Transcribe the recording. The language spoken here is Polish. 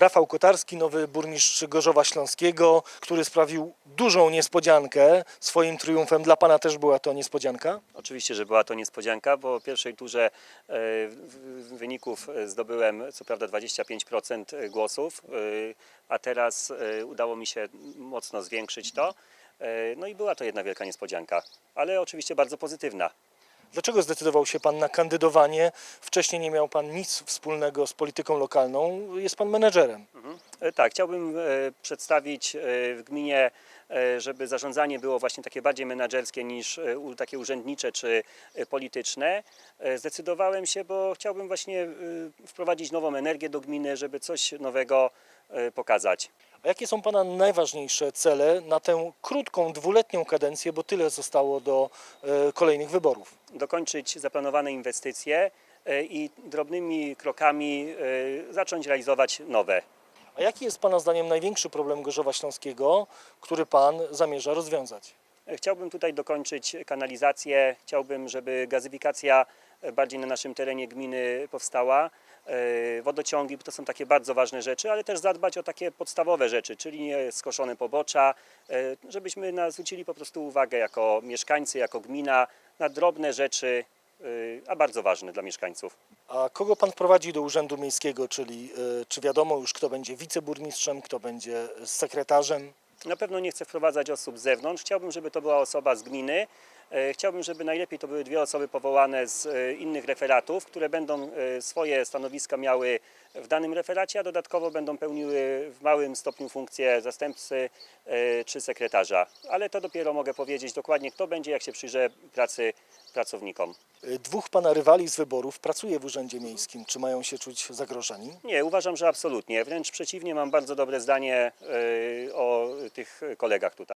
Rafał Kotarski, nowy burmistrz Gorzowa Śląskiego, który sprawił dużą niespodziankę swoim triumfem. Dla pana też była to niespodzianka? Oczywiście, że była to niespodzianka, bo w pierwszej turze e, wyników zdobyłem co prawda 25% głosów, e, a teraz e, udało mi się mocno zwiększyć to. No i była to jedna wielka niespodzianka, ale oczywiście bardzo pozytywna. Dlaczego zdecydował się pan na kandydowanie? Wcześniej nie miał pan nic wspólnego z polityką lokalną. Jest pan menedżerem. E, Tak, chciałbym e, przedstawić e, w gminie, żeby zarządzanie było właśnie takie bardziej menedżerskie niż takie urzędnicze czy polityczne. Zdecydowałem się, bo chciałbym właśnie wprowadzić nową energię do gminy, żeby coś nowego pokazać. A jakie są pana najważniejsze cele na tę krótką, dwuletnią kadencję, bo tyle zostało do e, kolejnych wyborów? Dokończyć zaplanowane inwestycje e, i drobnymi krokami e, zacząć realizować nowe. A jaki jest pana zdaniem największy problem Gorzowa Śląskiego, który pan zamierza rozwiązać? Chciałbym tutaj dokończyć kanalizację, chciałbym, żeby gazyfikacja bardziej na naszym terenie gminy powstała. E, Wodociągi to są takie bardzo ważne rzeczy, ale też zadbać o takie podstawowe rzeczy, czyli skoszone pobocza, e, żebyśmy na- zwrócili po prostu uwagę jako mieszkańcy, jako gmina na drobne rzeczy, e, a bardzo ważne dla mieszkańców. A kogo pan wprowadzi do Urzędu Miejskiego, czyli czy wiadomo już, kto będzie wiceburmistrzem, kto będzie sekretarzem? Na pewno nie chcę wprowadzać osób z zewnątrz. Chciałbym, żeby to była osoba z gminy. E, Chciałbym, żeby najlepiej to były dwie osoby powołane z e, innych referatów, które będą e, swoje stanowiska miały w danym referacie, a dodatkowo będą pełniły w małym stopniu funkcję zastępcy czy sekretarza. Ale to dopiero mogę powiedzieć dokładnie, kto będzie, jak się przyjrzę pracy pracownikom. E, Dwóch pana rywali z wyborów pracuje w Urzędzie Miejskim. Czy mają się czuć zagrożeni? Nie, uważam, że absolutnie. Wręcz przeciwnie, mam bardzo dobre zdanie e, o tych kolegach tutaj.